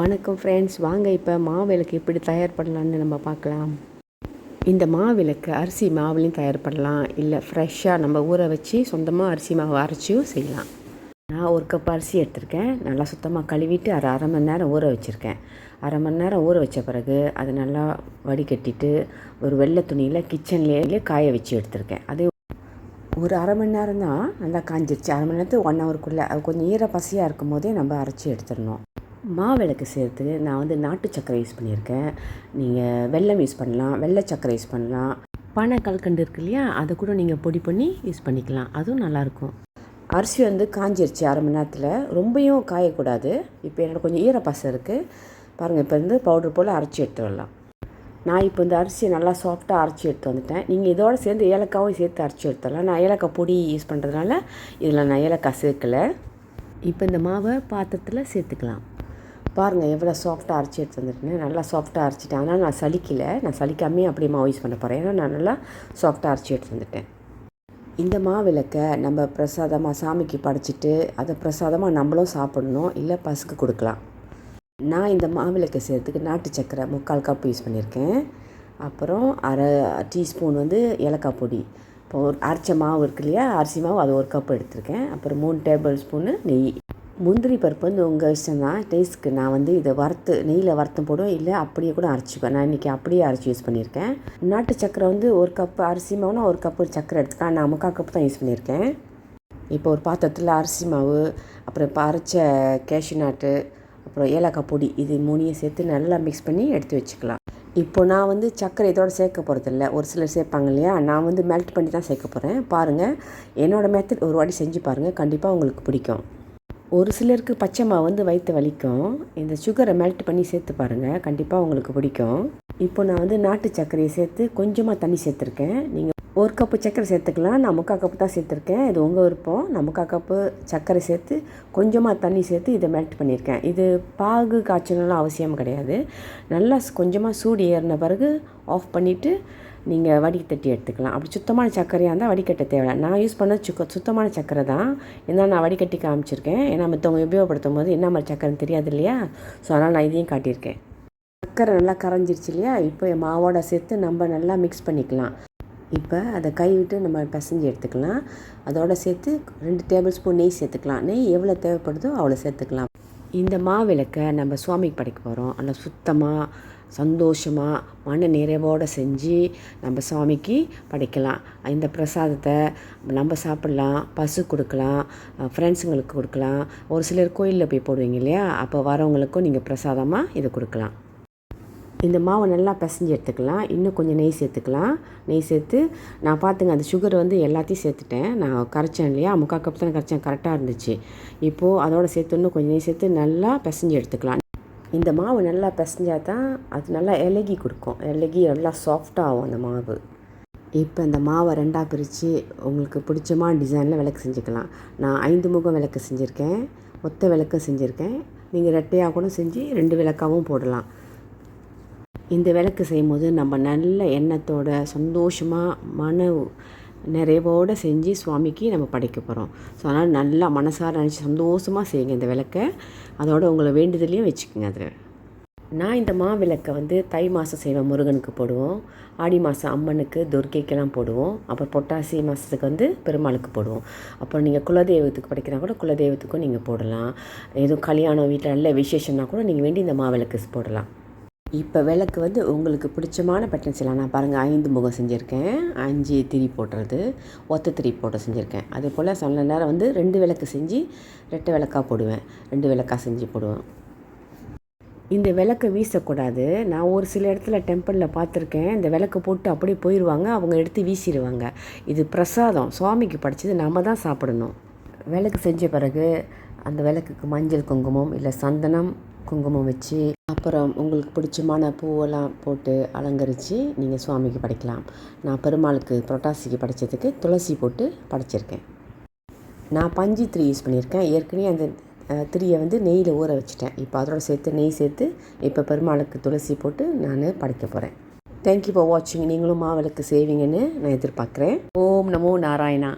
வணக்கம் ஃப்ரெண்ட்ஸ் வாங்க இப்போ மாவிளக்கு எப்படி தயார் பண்ணலான்னு நம்ம பார்க்கலாம். இந்த மாவிளக்கு அரிசி மாவுலையும் தயார் பண்ணலாம். இல்லை ஃப்ரெஷ்ஷாக நம்ம ஊற வச்சு சொந்தமாக அரிசி மாவு அரைச்சியும் செய்யலாம். நான் ஒரு கப் அரிசி எடுத்திருக்கேன். நல்லா சுத்தமாக கழுவிட்டு அரை அரை மணி நேரம் ஊற வச்சுருக்கேன். அரை மணி நேரம் ஊற வச்ச பிறகு அதை நல்லா வடிகட்டிட்டு ஒரு வெள்ளை துணியில் கிச்சன்லேயே காய வச்சு எடுத்திருக்கேன். அது ஒரு அரை மணி நேரம் தான் நல்லா காஞ்சிருச்சு. அரை மணி நேரத்துக்கு ஒன் ஹவருக்குள்ளே அது கொஞ்சம் ஈர பசியாக இருக்கும் போதே நம்ம அரைச்சி எடுத்துடணும். மாவிளக்கு சேர்த்துக்கு நான் வந்து நாட்டு சக்கரை யூஸ் பண்ணியிருக்கேன். நீங்கள் வெல்லம் யூஸ் பண்ணலாம் வெள்ளை சக்கரை யூஸ் பண்ணலாம். பனை கல்கண்டு இருக்கு இல்லையா? அதை கூட நீங்கள் பொடி பண்ணி யூஸ் பண்ணிக்கலாம். அதுவும் நல்லாயிருக்கும். அரிசி வந்து காஞ்சிருச்சு அரை மணி நேரத்தில். ரொம்பவும் காயக்கூடாது. இப்போ என்னோட கொஞ்சம் ஈரப்பசம் இருக்குது பாருங்கள் இப்போ வந்து பவுடர் போல் அரைச்சி எடுத்து வரலாம். நான் இப்போ இந்த அரிசியை நல்லா சாஃப்டாக அரைச்சி எடுத்து வந்துட்டேன். நீங்கள் இதோட சேர்ந்து ஏலக்காவும் சேர்த்து அரைச்சி எடுத்துடலாம் நான் ஏலக்காய் பொடி யூஸ் பண்ணுறதுனால இதில் நான் ஏலக்காய் சேர்க்கலை. இப்போ இந்த மாவை பாத்திரத்தில் சேர்த்துக்கலாம். பாருங்கள் எவ்வளோ சாஃப்டாக அரைச்சி எடுத்து வந்துருக்கேன். நல்லா சாஃப்டாக அரைச்சிட்டேன். ஆனால் நான் சலிக்கலை நான் சலிக்காமே அப்படியே மாவு யூஸ் பண்ண போகிறேன் ஏன்னா நான் நல்லா சாஃப்டாக அரைச்சி எடுத்து வந்துட்டேன். இந்த மாவிளக்கை நம்ம பிரசாதமாக சாமிக்கு படைச்சிட்டு அதை பிரசாதமாக நம்மளும் சாப்பிடணும். இல்லை பசுக்கு கொடுக்கலாம். நான் இந்த மாவிளக்கை செய்கிறதுக்கு நாட்டு சக்கரை முக்கால் கப் யூஸ் பண்ணியிருக்கேன். அப்புறம் அரை டீஸ்பூன் வந்து ஏலக்காய் பொடி. இப்போ ஒரு அரைச்ச மாவு இருக்கு இல்லையா? அரிசி மாவு அது ஒரு கப் எடுத்திருக்கேன். அப்புறம் மூணு டேபிள் ஸ்பூனு நெய். முந்திரி பருப்பு வந்து உங்கள் இஷ்டம் தான் டேஸ்ட்டுக்கு நான் வந்து இதை வறுத்து நெய்யில் வறுத்து போடுவேன். இல்லை அப்படியே கூட அரைச்சிக்குவேன் நான் இன்றைக்கி அப்படியே அரைச்சி யூஸ் பண்ணியிருக்கேன். நாட்டு சக்கரை வந்து ஒரு கப்பு அரிசி மாவுனா ஒரு கப்பு சக்கரை எடுத்துக்கலாம். நான் முக்கால் கப்பு தான் யூஸ் பண்ணியிருக்கேன். இப்போ ஒரு பாத்திரத்தில் அரிசி மாவு அப்புறம் இப்போ அரைச்ச கேஷு நாட்டு அப்புறம் ஏலக்காய் பொடி இது மூணையும் சேர்த்து நல்லா மிக்ஸ் பண்ணி எடுத்து வச்சுக்கலாம். இப்போ நான் வந்து சர்க்கரை இதோடு சேர்க்க போகிறதில்ல ஒரு சிலர் சேர்ப்பாங்க இல்லையா? நான் வந்து மெல்ட் பண்ணி தான் சேர்க்க போகிறேன் பாருங்கள் என்னோடய மெத்தட் ஒரு வாட்டி செஞ்சு பாருங்கள் கண்டிப்பாக உங்களுக்கு பிடிக்கும். ஒரு சிலருக்கு பச்சை மாவு வந்து வயிற்று வலிக்கும். இந்த சுகரை மெல்ட் பண்ணி சேர்த்து பாருங்கள் கண்டிப்பாக உங்களுக்கு பிடிக்கும். இப்போ நான் வந்து நாட்டு சர்க்கரையை சேர்த்து கொஞ்சமாக தண்ணி சேர்த்துருக்கேன். நீங்கள் ஒரு கப்பு சர்க்கரை சேர்த்துக்கலாம். நான் முக்கால் கப்பு தான் சேர்த்துருக்கேன். இது உங்கள் விருப்பம். நான் முக்கால் கப்பு சர்க்கரை சேர்த்து கொஞ்சமாக தண்ணி சேர்த்து இதை மெல்ட் பண்ணியிருக்கேன். இது பாகு காய்ச்சலாம் அவசியம் கிடையாது. நல்லா கொஞ்சமாக சூடு ஏறின பிறகு ஆஃப் பண்ணிவிட்டு நீங்கள் வடிகட்டி எடுத்துக்கலாம். அப்படி சுத்தமான சர்க்கரையாக இருந்தால் வடிகட்ட தேவை நான் யூஸ் பண்ண சுக்க சுத்தமான சர்க்கரை தான். இருந்தால் நான் வடிகட்டி காமிச்சிருக்கேன். ஏன்னா மற்றவங்க உபயோகப்படுத்தும் போது என்ன மாதிரி சர்க்கரைன்னு தெரியாது இல்லையா? ஸோ அதனால் நான் இதையும் காட்டியிருக்கேன். சர்க்கரை நல்லா கரைஞ்சிருச்சு இல்லையா? இப்போ மாவோட சேர்த்து நம்ம நல்லா மிக்ஸ் பண்ணிக்கலாம். இப்போ அதை கைவிட்டு நம்ம பிசைஞ்சு எடுத்துக்கலாம். அதோட சேர்த்து ரெண்டு டேபிள் ஸ்பூன் நெய் சேர்த்துக்கலாம். நெய் எவ்வளோ தேவைப்படுதோ அவ்வளோ சேர்த்துக்கலாம். இந்த மாவிளக்கை நம்ம சுவாமிக்கு படைக்க போகிறோம். அந்த சுத்தமாக சந்தோஷமாக மன நிறைவோடு செஞ்சு நம்ம சுவாமிக்கு படைக்கலாம். இந்த பிரசாதத்தை நம்ம சாப்பிட்லாம் பசு கொடுக்கலாம் ஃப்ரெண்ட்ஸுங்களுக்கு கொடுக்கலாம். ஒரு சிலர் கோயிலில் போய் போடுவீங்க இல்லையா? அப்போ வரவங்களுக்கும் நீங்கள் பிரசாதமாக இதை கொடுக்கலாம். இந்த மாவை நல்லா பிசைஞ்சு எடுத்துக்கலாம். இன்னும் கொஞ்சம் நெய் சேர்த்துக்கலாம். நெய் சேர்த்து நான் பார்த்துங்க அந்த சுகர் வந்து எல்லாத்தையும் சேர்த்துட்டேன். நான் கரைச்சேன் இல்லையா? முக்கால் கப் தானே கரைச்சேன். கரெக்டாக இருந்துச்சு. இப்போது அதோட சேர்த்து இன்னும் கொஞ்சம் நெய் சேர்த்து நல்லா பிசைஞ்சு எடுத்துக்கலாம். இந்த மாவு நல்லா பிசைஞ்சா தான் அது நல்லா இலகி கொடுக்கும். இலகி நல்லா சாஃப்டாகும் அந்த மாவு. இப்போ இந்த மாவை ரெண்டாக பிரித்து உங்களுக்கு பிடிச்சமான டிசைனில் விளக்கு செஞ்சுக்கலாம். நான் ஐந்து முகம் விளக்கு செஞ்சுருக்கேன். ஒத்த விளக்கு செஞ்சுருக்கேன். நீங்கள் ரெட்டையாக கூட செஞ்சு ரெண்டு விளக்காகவும் போடலாம். இந்த விளக்கு செய்யும்போது நம்ம நல்ல எண்ணத்தோட சந்தோஷமாக மன நிறைவோடு செஞ்சு சுவாமிக்கு நம்ம படைக்க போகிறோம் ஸோ அதனால் நல்லா மனசார நினச்சி சந்தோஷமாக செய்யுங்க இந்த விளக்கை. அதோட உங்களை வேண்டுதலையும் வச்சுக்கோங்க அதில். நான் இந்த மாவிளக்கை வந்து தை மாதம் செய்வேன் முருகனுக்கு போடுவோம். ஆடி மாதம் அம்மனுக்கு துர்க்கைக்கெல்லாம் போடுவோம். அப்புறம் பொட்டாசி மாதத்துக்கு வந்து பெருமாளுக்கு போடுவோம். அப்புறம் நீங்கள் குலதெய்வத்துக்கு படிக்கிறா கூட குலதெய்வத்துக்கும் நீங்கள் போடலாம். எதுவும் கல்யாணம் வீட்டில் நல்ல விசேஷம்னா கூட நீங்கள் வேண்டி இந்த மா விளக்கு போடலாம். இப்போ விளக்கு வந்து உங்களுக்கு பிடிச்சமான பட்டன் செய்யலாம் நான் பாருங்கள் ஐந்து முகம் செஞ்சுருக்கேன் அஞ்சு திரி போடுறது ஒத்த திரி போட்டு செஞ்சுருக்கேன். அதே போல் சில நேரம் வந்து ரெண்டு விளக்கு செஞ்சு ரெட்டை விளக்காக போடுவேன் ரெண்டு விளக்காக செஞ்சு போடுவேன். இந்த விளக்கை வீசக்கூடாது. நான் ஒரு சில இடத்துல டெம்பிளில் பார்த்துருக்கேன் இந்த விளக்கு போட்டு அப்படியே போயிடுவாங்க அவங்க எடுத்து வீசிடுவாங்க இது பிரசாதம். சுவாமிக்கு படித்தது நம்ம தான் சாப்பிடணும். விளக்கு செஞ்ச பிறகு அந்த விளக்குக்கு மஞ்சள் குங்குமம் இல்லை சந்தனம் குங்குமம் வச்சு அப்புறம் உங்களுக்கு பிடிச்சமான பூவெல்லாம் போட்டு அலங்கரித்து நீங்கள் சுவாமிக்கு படைக்கலாம். நான் பெருமாளுக்கு புரட்டாசிக்கு படைச்சதுக்கு துளசி போட்டு படைச்சிருக்கேன். நான் பஞ்சு த்ரீ யூஸ் பண்ணியிருக்கேன். ஏற்கனவே அந்த திரியை வந்து நெய்யில் ஊற வச்சுட்டேன். இப்போ அதோட சேர்த்து நெய் சேர்த்து இப்போ பெருமாளுக்கு துளசி போட்டு நான் படைக்க போகிறேன் தேங்க்யூ ஃபார் வாட்சிங் நீங்களும் மாவிளக்கு செய்வீங்கன்னு நான் எதிர்பார்க்குறேன். ஓம் நமோ நாராயணா.